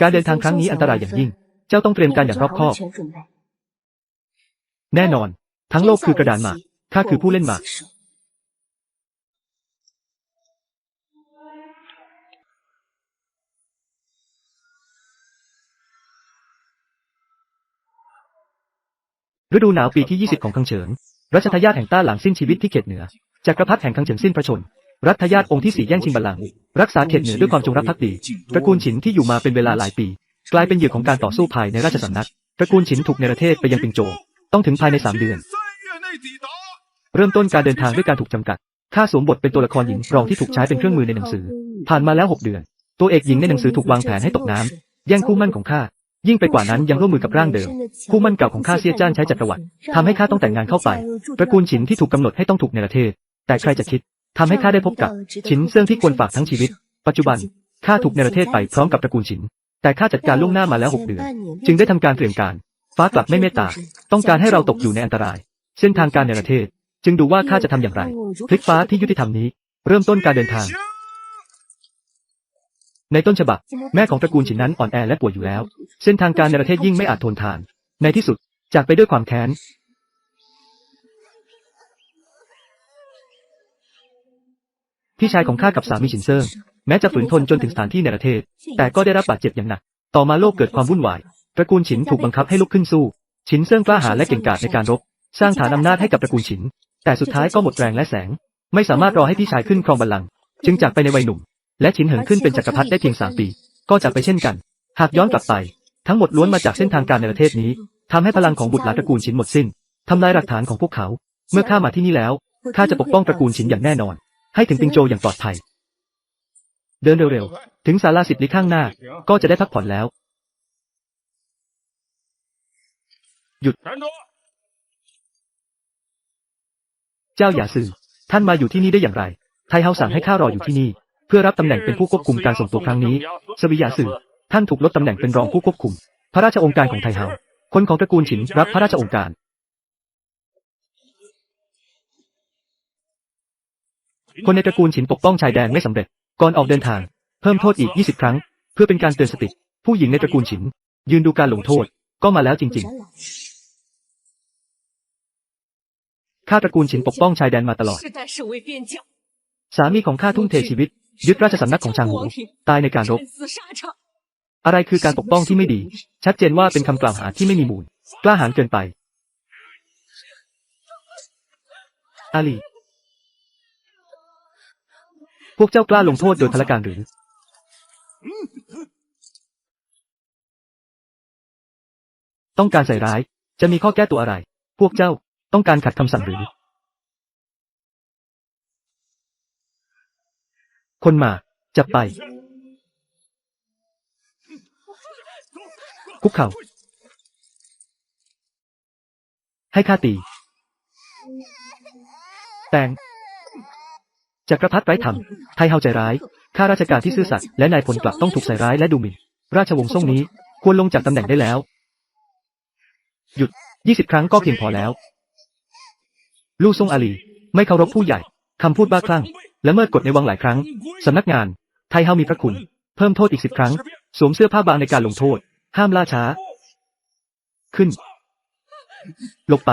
การเดินทางครั้งนี้อันตรายอย่างยิ่ง เจ้าต้องเตรียมการอย่างรอบคอบ แน่นอน ทั้งโลกคือกระดานหมากข้าคือผู้เล่นหมากฤดูหนาวปีที่ 20 ของคังเฉิงรัชทายาทแห่งต้าหลังสิ้นชีวิตที่เขตเหนือจักรพรรดิแห่งคังเฉิงสิ้นพระชน รัฐญาติองค์ที่สี่แย่งชิงบัลลังก์รักษาเขตเหนือด้วยความจงรักภักดีตระกูลฉินที่อยู่มาเป็นเวลาหลายปี กลายเป็นเหยื่อของการต่อสู้ภายในราชสำนักตระกูลฉินถูกในประเทศไปยังปิงโจ ต้องถึงภายในสามเดือน เริ่มต้นการเดินทางด้วยการถูกจำกัดข้าสวมบทเป็นตัวละครหญิงรองที่ถูกใช้เป็นเครื่องมือในหนังสือ ผ่านมาแล้วหกเดือน ตัวเอกหญิงในหนังสือถูกวางแผนให้ตกน้ำแย่งคู่มั่นของข้ายิ่งไปกว่านั้นยังร่วมมือกับร่างเดิม คู่มั่นเก่าของข้าเซียจ้านใช้จักรวรรดิทำให้ข้าต้องแต่งงานเข้าไปตระกูลฉินที่ถูกกำหนดให้ต้องถูกในประเทศ แต่ใครจะคิด ทำให้ข้าได้พบกับฉินเซิ่งที่ควรฝากทั้งชีวิต ปัจจุบันข้าถูกเนรเทศไปพร้อมกับตระกูลฉิน แต่ข้าจัดการล่วงหน้ามาแล้ว6เดือน จึงได้ทำการเตรียมการ ฟ้ากลับไม่เมตตา ต้องการให้เราตกอยู่ในอันตราย เส้นทางการเนรเทศ จึงดูว่าข้าจะทำอย่างไร พลิกฟ้าที่ยุติธรรมนี้ เริ่มต้นการเดินทาง ในต้นฉบับ แม่ของตระกูลฉินนั้นอ่อนแอและป่วยอยู่แล้ว เส้นทางการในประเทศยิ่งไม่อาจทนทาน ในที่สุดจากไปด้วยความแค้น พี่ชายของข้ากับสามีฉินเซิงแม้จะฝืนทนจนถึงสถานที่ในประเทศ แต่ก็ได้รับบาดเจ็บอย่างหนัก ต่อมาโลกเกิดความวุ่นวายตระกูลฉินถูกบังคับให้ลุกขึ้นสู้ ฉินเซิงกล้าหาญและเก่งกาจในการรบ สร้างฐานอำนาจให้กับตระกูลฉิน แต่สุดท้ายก็หมดแรงและแสง ไม่สามารถรอให้พี่ชายขึ้นครองบัลลังก์จึงจากไปในวัยหนุ่ม และฉินเหิงขึ้นเป็นจักรพรรดิได้เพียงสามปี ก็จากไปเช่นกัน หากย้อนกลับไป ทั้งหมดล้วนมาจากเส้นทางการในประเทศนี้ทำให้พลังของบุตรหลานตระกูลฉินหมดสิ้นทำลายหลักฐานของพวกเขา เมื่อข้ามาที่นี่แล้วข้าจะปกป้องตระกูลฉินอย่างแน่นอน ให้ถึงปิงโจวอย่างปลอดภัย เดินเร็วๆ ถึงศาลาสิบลิข้างหน้า ก็จะได้พักผ่อนแล้ว站住！เจ้าหยาซือท่านมาอยู่ที่นี่ได้อย่างไร ไทเฮาสั่งให้ข้ารออยู่ที่นี่ เพื่อรับตำแหน่งเป็นผู้ควบคุมการส่งตัวครั้งนี้ สวิยาซือท่านถูกลดตำแหน่งเป็นรองผู้ควบคุม พระราชองค์การของไทเฮา คนของตระกูลฉินรับพระราชองค์การ คนในตระกูลฉินปกป้องชายแดนไม่สำเร็จ ก่อนออกเดินทาง เพิ่มโทษอีก 20 ครั้ง เพื่อเป็นการเตือนสติ ผู้หญิงในตระกูลฉิน ยืนดูการหลงโทษ ก็มาแล้วจริง ๆ ข้าตระกูลฉินปกป้องชายแดนมาตลอด สามีของข้าทุ่มเทชีวิต ยึดราชสำนักของชางหูตายในการรบ อะไรคือการปกป้องที่ไม่ดี ชัดเจนว่าเป็นคำกล่าวหาที่ไม่มีมูล กล้าหาญเกินไปอาลี พวกเจ้ากล้าลงโทษโดยพละการหรือ ต้องการใส่ร้าย จะมีข้อแก้ตัวอะไร พวกเจ้าต้องการขัดคำสั่งหรือ คนมา จับไป คุกเข่า ให้ข้าตี แตง จักรพรรดิไร้ธรรม ไทเฮาใจร้าย ข้าราชการที่ซื่อสัตย์และนายพลกลับต้องถูกใส่ร้ายและดูหมิ่น ราชวงศ์ซ่งนี้ควรลงจากตำแหน่งได้แล้ว หยุดยี่สิบครั้งก็เพียงพอแล้ว ลู่ซ่งอาลี ไม่เคารพผู้ใหญ่ คำพูดบ้าคลั่ง และเมิดกฎในวังหลายครั้ง สำนักงาน ไทเฮามีพระคุณ เพิ่มโทษอีกสิบครั้ง สวมเสื้อผ้าบางในการลงโทษ ห้ามล่าช้า ขึ้น หลบไป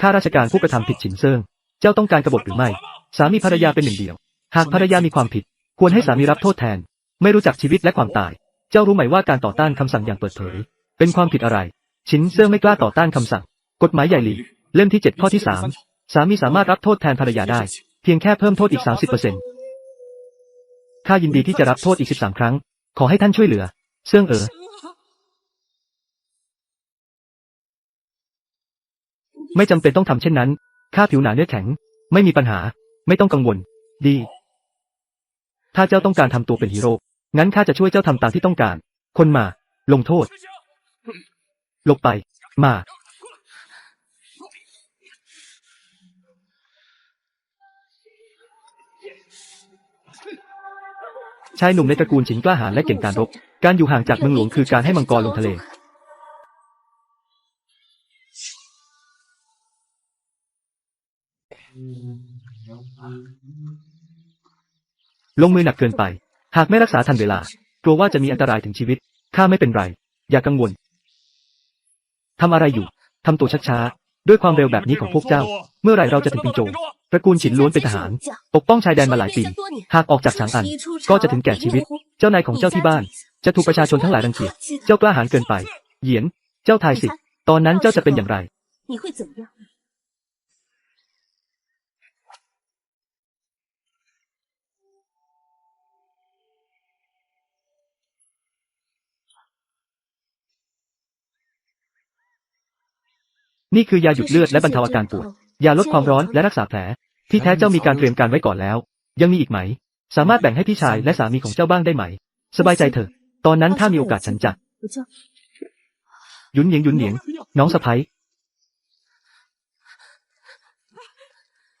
ข้าราชการผู้กระทำผิดฉินเซิง เจ้าต้องการกบฏหรือไม่ สามีภรรยาเป็นหนึ่งเดียว หากภรรยามีความผิด ควรให้สามีรับโทษแทน ไม่รู้จักชีวิตและความตาย เจ้ารู้ไหมว่าการต่อต้านคำสั่งอย่างเปิดเผย เป็นความผิดอะไร ฉินเซิงไม่กล้าต่อต้านคำสั่ง กฎหมายใหญ่หลีเล่มที่เจ็ดข้อที่สามสามีสามารถรับโทษแทนภรรยาได้ เพียงแค่เพิ่มโทษอีกสามสิบเปอร์เซ็นต์ข้ายินดีที่จะรับโทษอีกสิบสามครั้ง ขอให้ท่านช่วยเหลือ เซิงเอ๋อ ไม่จำเป็นต้องทำเช่นนั้น ข้าผิวหนาเนื้อแข็ง ไม่มีปัญหา ไม่ต้องกังวล ดี ถ้าเจ้าต้องการทำตัวเป็นฮีโร่ งั้นข้าจะช่วยเจ้าทำตามที่ต้องการ คนมา ลงโทษ ลบไป มา ชายหนุ่มในตระกูลฉินกล้าหาญและเก่งการรบ การอยู่ห่างจากเมืองหลวงคือการให้มังกรลงทะเล ลงมือหนักเกินไป หากไม่รักษาทันเวลา กลัวว่าจะมีอันตรายถึงชีวิต ข้าไม่เป็นไร อย่ากังวล ทำอะไรอยู่ ทำตัวช้าๆ ด้วยความเร็วแบบนี้ของพวกเจ้า เมื่อไหร่เราจะถึงปิงโจตระกูลฉินล้วนเป็นทหาร ปกป้องชายแดนมาหลายปี หากออกจากฉางอัน ก็จะถึงแก่ชีวิต เจ้านายของเจ้าที่บ้าน จะถูกประชาชนทั้งหลายรังเกียจ เจ้ากล้าหาญเกินไป เหยียน เจ้าทายสิ ตอนนั้นเจ้าจะเป็นอย่างไร นี่คือยาหยุดเลือดและบรรเทาอาการปวด ยาลดความร้อนและรักษาแผล ที่แท้เจ้ามีการเตรียมการไว้ก่อนแล้ว ยังมีอีกไหม สามารถแบ่งให้พี่ชายและสามีของเจ้าบ้างได้ไหม สบายใจเถอะ ตอนนั้นถ้ามีโอกาสฉันจะยุนเหนียงยุนเหนียง น้องสะพ้ย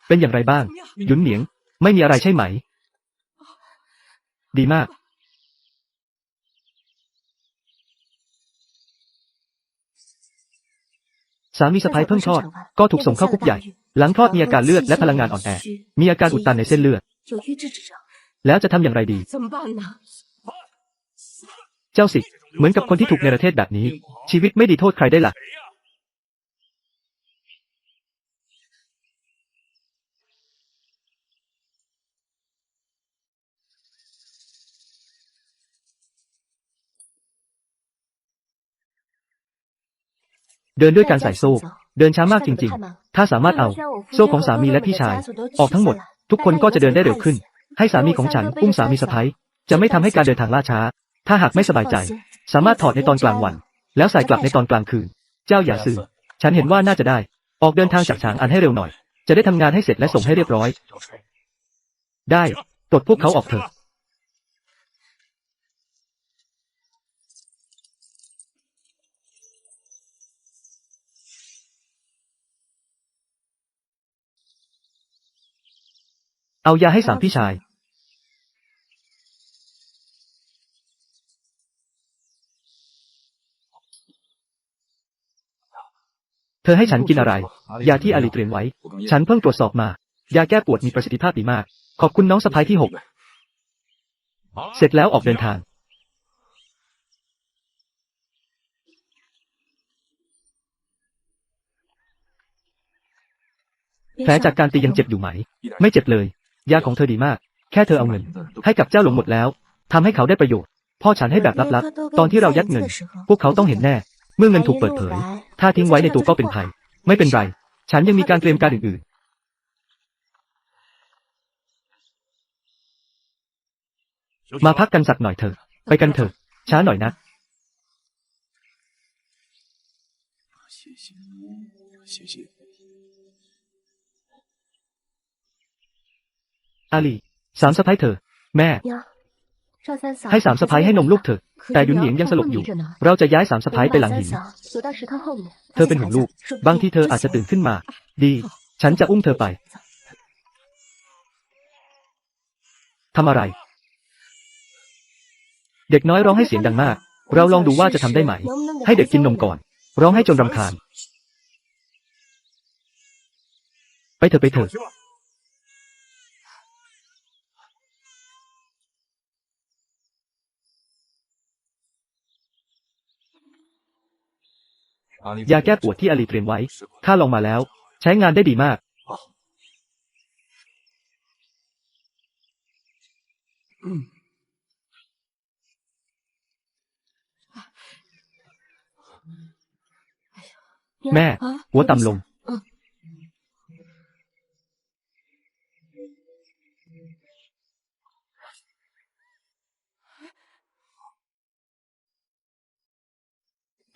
เป็นอย่างไรบ้าง ยุนเหนียง ไม่มีอะไรใช่ไหม ดีมาก สามีสะพ้ายเพิ่งคลอด ก็ถูกส่งเข้าคุกใหญ่ หลังคลอดมีอาการเลือดและพลังงานอ่อนแอ มีอาการอุดตันในเส้นเลือด แล้วจะทำอย่างไรดี เจ้าสิ เหมือนกับคนที่ถูกในประเทศแบบนี้ ชีวิตไม่ดีโทษใครได้ล่ะ เดินด้วยการใส่โซ่ เดินช้ามากจริง ๆ ถ้าสามารถเอา โซ่ของสามีและพี่ชาย ออกทั้งหมด ทุกคนก็จะเดินได้เร็วขึ้น ให้สามีของฉันอุ้มสามีสะพ้ยจะไม่ทำให้การเดินทางล่าช้า ถ้าหากไม่สบายใจ สามารถถอดในตอนกลางวัน แล้วใส่กลับในตอนกลางคืน เจ้าอย่าซื่อฉันเห็นว่าน่าจะได้ ออกเดินทางจากฉางอันให้เร็วหน่อย จะได้ทำงานให้เสร็จและส่งให้เรียบร้อย ได้ปลดพวกเขาออกเถอะ เอายาให้สามพี่ชาย เธอให้ฉันกินอะไร ยาที่อาลีเตรียมไว้ ฉันเพิ่งตรวจสอบมา ยาแก้ปวดมีประสิทธิภาพดีมาก ขอบคุณน้องสะพ้ายที่หก เสร็จแล้วออกเดินทาง แผลจากการตียังเจ็บอยู่ไหม ไม่เจ็บเลย ยาของเธอดีมาก แค่เธอเอาเงิน ให้กับเจ้าหลงหมดแล้วทำให้เขาได้ประโยชน์ พ่อฉันให้แบบลับๆ ตอนที่เรายัดเงิน พวกเขาต้องเห็นแน่ เมื่อเงินถูกเปิดเผย ถ้าทิ้งไว้ในตัวก็เป็นภัย ไม่เป็นไร ฉันยังมีการเตรียมการอื่นๆ มาพักกันสักหน่อยเถอะ ไปกันเถอะ ช้าหน่อยนะ อาลี สามสะพ้ายเธอ แม่ ให้สามสะพ้ายให้นมลูกเธอ แต่ยุนเหนียงยังสลบอยู่ เราจะย้ายสามสะพ้ายไปหลังหิน เธอเป็นห่วงลูก บางทีเธออาจจะตื่นขึ้นมา ดี ฉันจะอุ้มเธอไป ทำอะไร เด็กน้อยร้องให้เสียงดังมาก เราลองดูว่าจะทำได้ไหม ให้เด็กกินนมก่อน ร้องให้จนรำคาญ ไปเถอะไปเถอะ ยาแก้ปวดที่อลีเตรียมไว้ข้าลองมาแล้ว ใช้งานได้ดีมาก แม่ หัวต่ำลง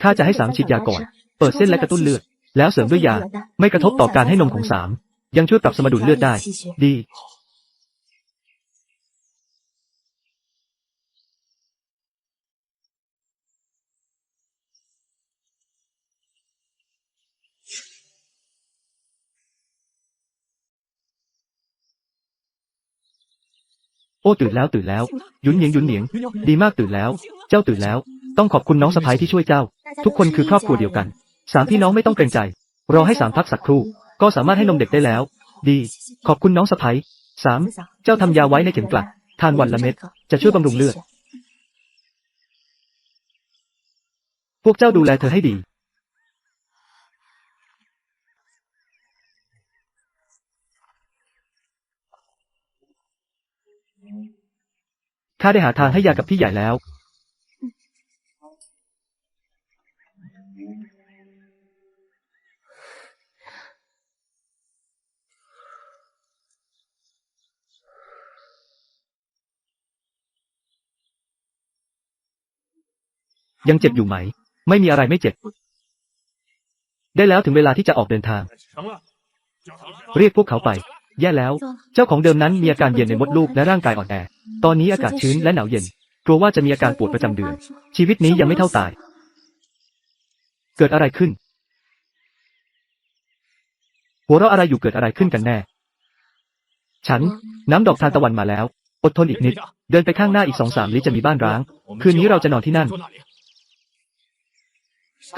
ข้าจะให้สามฉีดยาก่อน เปิดเส้นและกระตุ้นเลือด แล้วเสริมด้วยยา ไม่กระทบต่อการให้นมของสาม ยังช่วยปรับสมดุลเลือดได้ ดี โอ้ตื่นแล้วตื่นแล้ว ยุนเหนียงยุนเหนียง ดีมากตื่นแล้ว เจ้าตื่นแล้ว ต้องขอบคุณน้องสะพ้ายที่ช่วยเจ้า ทุกคนคือครอบครัวเดียวกัน สามพี่น้องไม่ต้องเกรงใจ รอให้สามพักสักครู่ ก็สามารถให้นมเด็กได้แล้ว ดี ขอบคุณน้องสะพ้ยสาม，เจ้าทำยาไว้ในเข็มกลัด ทานวันละเม็ด จะช่วยบำรุงเลือด พวกเจ้าดูแลเธอให้ดี ข้าได้หาทางให้ยากับพี่ใหญ่แล้ว ยังเจ็บอยู่ไหม ไม่มีอะไรไม่เจ็บ ได้แล้วถึงเวลาที่จะออกเดินทาง เรียกพวกเขาไป แย่แล้ว เจ้าของเดิมนั้นมีอาการเย็นในมดลูกและร่างกายอ่อนแอ ตอนนี้อากาศชื้นและหนาวเย็น กลัวว่าจะมีอาการปวดประจำเดือน ชีวิตนี้ยังไม่เท่าตาย เกิดอะไรขึ้น หัวเราะอะไรอยู่เกิดอะไรขึ้นกันแน่ ฉัน น้ำดอกทานตะวันมาแล้ว อดทนอีกนิด เดินไปข้างหน้าอีกสองสามลิ้จะมีบ้านร้าง คืนนี้เราจะนอนที่นั่น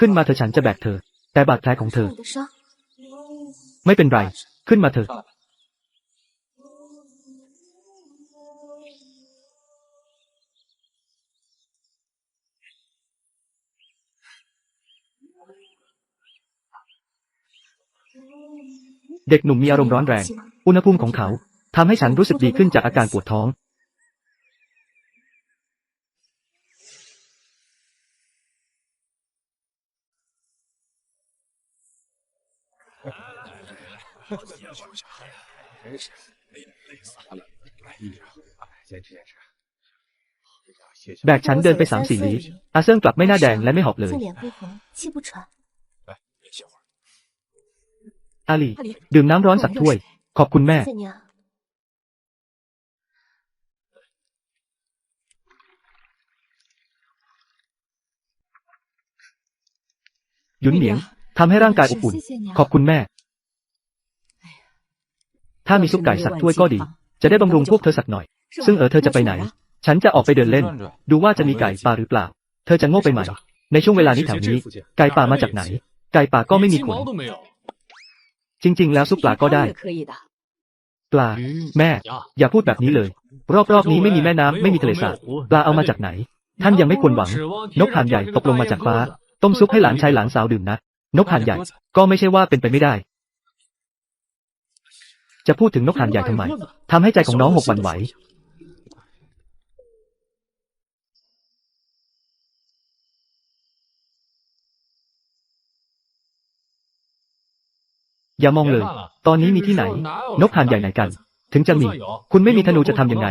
ขึ้นมาเธอฉันจะแบกเธอ แต่บาดแผลของเธอ ไม่เป็นไร ขึ้นมาเธอ เด็กหนุ่มมีอารมณ์ร้อนแรง อุณหภูมิของเขาทำให้ฉันรู้สึกดีขึ้นจากอาการปวดท้อง 真是累累死他了。哎呀，哎，坚持坚持。哎呀，谢谢。 แบกฉันเดินไปสามสี่ลี้อาเซิงกลับไม่หน้าแดงและไม่หอบเลย 侧脸不红，气不喘。来，别歇会儿。 อาลี ดื่มน้ำร้อนสักถ้วย ขอบคุณแม่ 谢谢你啊。 หยุนเหนียง ทำให้ร่างกายอบอุ่น ขอบคุณแม่ ถ้ามีซุปไก่สักถ้วยก็ดี จะได้บำรุงพวกเธอสักหน่อย ซึ่งเออเธอจะไปไหน ฉันจะออกไปเดินเล่น ดูว่าจะมีไก่ป่าหรือเปล่า เธอจะโง่ไปไหม ในช่วงเวลานี้แถวนี้ ไก่ป่ามาจากไหน ไก่ป่าก็ไม่มีขนจริง ๆ แล้วซุปปลาก็ได้ ปลา แม่ อย่าพูดแบบนี้เลย รอบๆนี้ไม่มีแม่น้ำไม่มีทะเลสาบปลาเอามาจากไหน ท่านยังไม่ควรหวัง นกหางใหญ่ตกลงมาจากฟ้า ต้มซุปให้หลานชายหลานสาวดื่มนะ นกห่านใหญ่ ก็ไม่ใช่ว่าเป็นไปไม่ได้ จะพูดถึงนกห่านใหญ่ทำไมทำให้ใจของน้องหกหวั่นไหว อย่ามองเลย ตอนนี้มีที่ไหน นกห่านใหญ่ไหนกัน ถึงจะมี คุณไม่มีธนูจะทำยังไง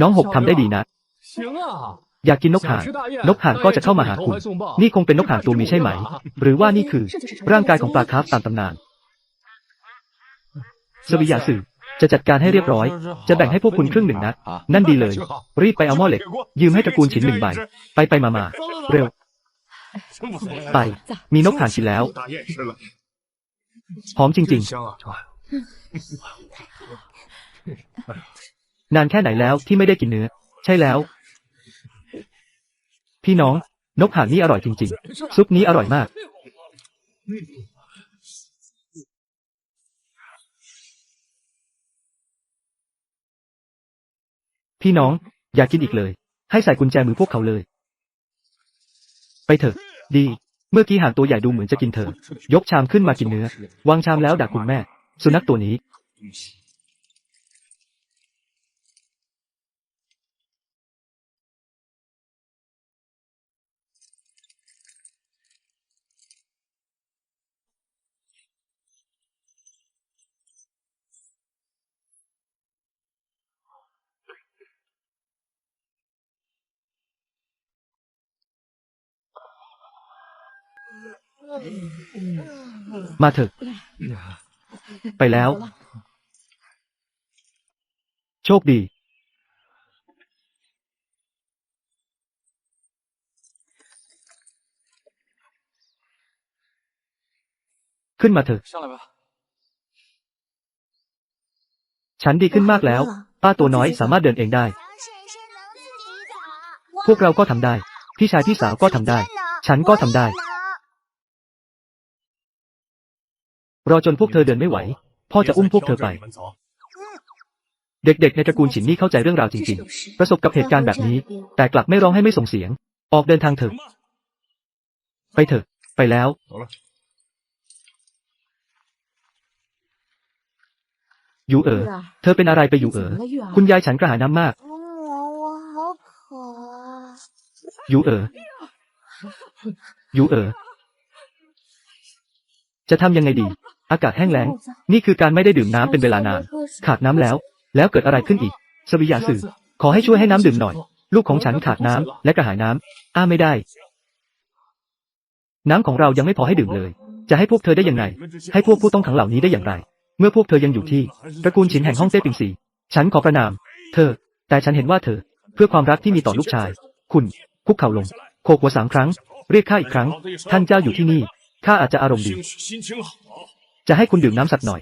น้องหกทำได้ดีนะ อยากกินนกห่าง นกห่างก็จะเข้ามาหาคุณ นี่คงเป็นนกห่างตัวมีใช่ไหม หรือว่านี่คือ ร่างกายของปลาคาร์ฟตามตำนาน สวิยาสื่จะจัดการให้เรียบร้อย จะแบ่งให้พวกคุณครึ่งหนึ่งนะ นั่นดีเลย รีบไปเอาหม้อเหล็ก ยืมให้ตระกูลฉินหนึ่งใบ ไปไปมามาเร็ว ไป มีนกห่างกินแล้ว หอมจริง ๆ นานแค่ไหนแล้วที่ไม่ได้กินเนื้อ ใช่แล้ว พี่น้อง นกห่านนี่อร่อยจริง ๆ ซุปนี้อร่อยมาก พี่น้อง อย่ากินอีกเลย ให้ใส่กุญแจมือพวกเขาเลย ไปเถอะ ดี เมื่อกี้ห่านตัวใหญ่ดูเหมือนจะกินเธอ ยกชามขึ้นมากินเนื้อ วางชามแล้วด่าคุณแม่ สุนัขตัวนี้ มาเถอะ ไปแล้ว โชคดี ขึ้นมาเถอะ ฉันดีขึ้นมากแล้ว ป้าตัวน้อยสามารถเดินเองได้ พวกเราก็ทำได้ พี่ชายพี่สาวก็ทำได้ ฉันก็ทำได้ รอจนพวกเธอเดินไม่ไหว พ่อจะอุ้มพวกเธอไป เด็กๆ ในตระกูลฉินนี่เข้าใจเรื่องราวจริง ๆ ประสบกับเหตุการณ์แบบนี้ แต่กลับไม่ร้องให้ไม่ส่งเสียง ออกเดินทางเถอะ ไปเถอะ ไปแล้ว อยู่เอ๋อเธอเป็นอะไรไปอยู่เอ๋อคุณยายฉันกระหายน้ำมากอยู่เอ๋ออยู่เอ๋อจะทำยังไงดี อากาศแห้งแล้ง นี่คือการไม่ได้ดื่มน้ำเป็นเวลานาน ขาดน้ำแล้ว แล้วเกิดอะไรขึ้นอีก สวิยาสื่อ ขอให้ช่วยให้น้ำดื่มหน่อย ลูกของฉันขาดน้ำและกระหายน้ำอ้าไม่ได้ น้ำของเรายังไม่พอให้ดื่มเลย จะให้พวกเธอได้อย่างไร ให้พวกผู้ต้องขังเหล่านี้ได้อย่างไร เมื่อพวกเธอยังอยู่ที่ตระกูลฉินแห่งห้องเต้ปิงสี ฉันขอประนาม เธอ แต่ฉันเห็นว่าเธอ เพื่อความรักที่มีต่อลูกชาย คุณคุกเข่าลง โคกหัวสามครั้ง เรียกข้าอีกครั้ง ท่านเจ้าอยู่ที่นี่ข้าอาจจะอารมณ์ดี จะให้คุณดื่มน้ำสักหน่อย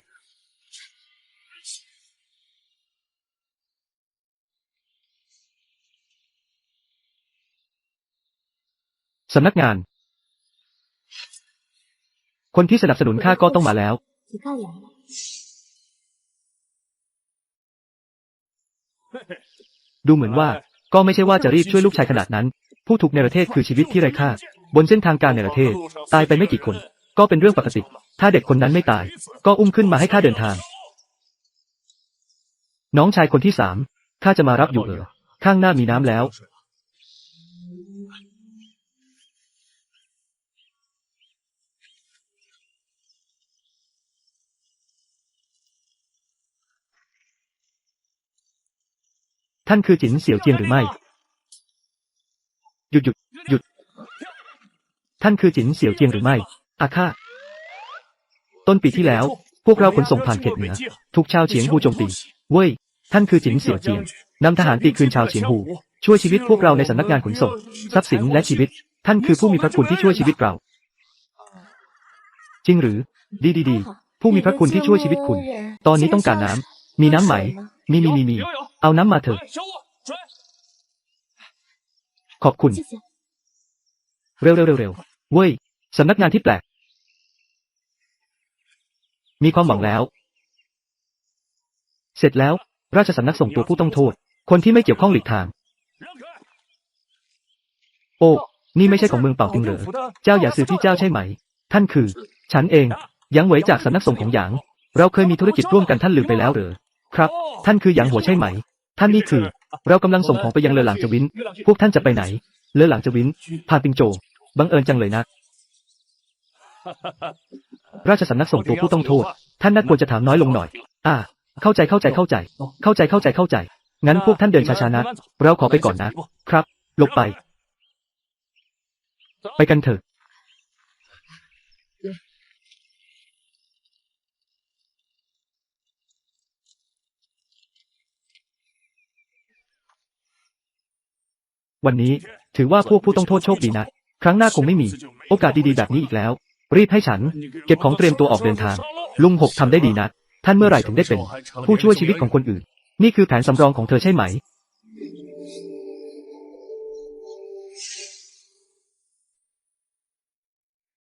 สำนักงาน คนที่สนับสนุนข้าก็ต้องมาแล้ว ดูเหมือนว่า ก็ไม่ใช่ว่าจะรีบช่วยลูกชายขนาดนั้น ผู้ถูกในประเทศคือชีวิตที่ไร้ค่า บนเส้นทางการในประเทศ ตายไปไม่กี่คน ก็เป็นเรื่องปกติ ถ้าเด็กคนนั้นไม่ตาย ก็อุ้มขึ้นมาให้ข้าเดินทาง น้องชายคนที่สามข้าจะมารับอยู่เออข้างหน้ามีน้ำแล้ว ท่านคือจินเสี่ยวเจียงหรือไม่ หยุดหยุดหยุด ท่านคือจินเสี่ยวเจียงหรือไม่ อาค่าต้นปีที่แล้ว พวกเราขนส่งผ่านเขตเหนือ ทุกชาวเฉียงฮูจงตี เว้ย ท่านคือจิ๋นเสี่ยวจียงนำทหารตีคืนชาวเฉียงฮูช่วยชีวิตพวกเราในสำนักงานขนส่ง ทรัพย์สินและชีวิต ท่านคือผู้มีพระคุณที่ช่วยชีวิตเรา จริงหรือ ดีดีดีผู้มีพระคุณที่ช่วยชีวิตคุณ ตอนนี้ต้องการน้ำมีน้ำไหม มีมีมีมี เอาน้ำมาเถอะ ขอบคุณ เร็วเร็วเร็วเร็วเว้ยสำนักงานที่แปลก มีความหวังแล้ว เสร็จแล้ว ราชสำนักส่งตัวผู้ต้องโทษ คนที่ไม่เกี่ยวข้องหลีกทาง！โอ้ นี่ไม่ใช่ของเมืองเป่าติงเหรอ เจ้าอย่าซื้อที่เจ้าใช่ไหม ท่านคือ ฉันเอง ยังเหวยจากสำนักส่งของหยาง เราเคยมีธุรกิจร่วมกันท่านลืมไปแล้วเหรอ ครับ ท่านคือหยางหัวใช่ไหม ท่านนี่คือ เรากำลังส่งของไปยังเลอหลางจวิน พวกท่านจะไปไหน เลอหลางจวิน พานปิงโจ บังเอิญจังเลยนะ ราชสำนักส่งตัวผู้ต้องโทษ ท่านน่าควรจะถามน้อยลงหน่อย อ่า เข้าใจเข้าใจเข้าใจ เข้าใจเข้าใจเข้าใจ งั้นพวกท่านเดินช้าๆนะ เราขอไปก่อนนะ ครับลงไป ไปกันเถอะวันนี้ถือว่าพวกผู้ต้องโทษโชคดีนะ ครั้งหน้าคงไม่มี โอกาสดีๆแบบนี้อีกแล้ว รีบให้ฉัน เก็บของเตรียมตัวออกเดินทาง ลุงหกทำได้ดีนะท่านเมื่อไหร่ถึงได้เป็น ผู้ช่วยชีวิตของคนอื่น นี่คือแผนสำรองของเธอใช่ไหม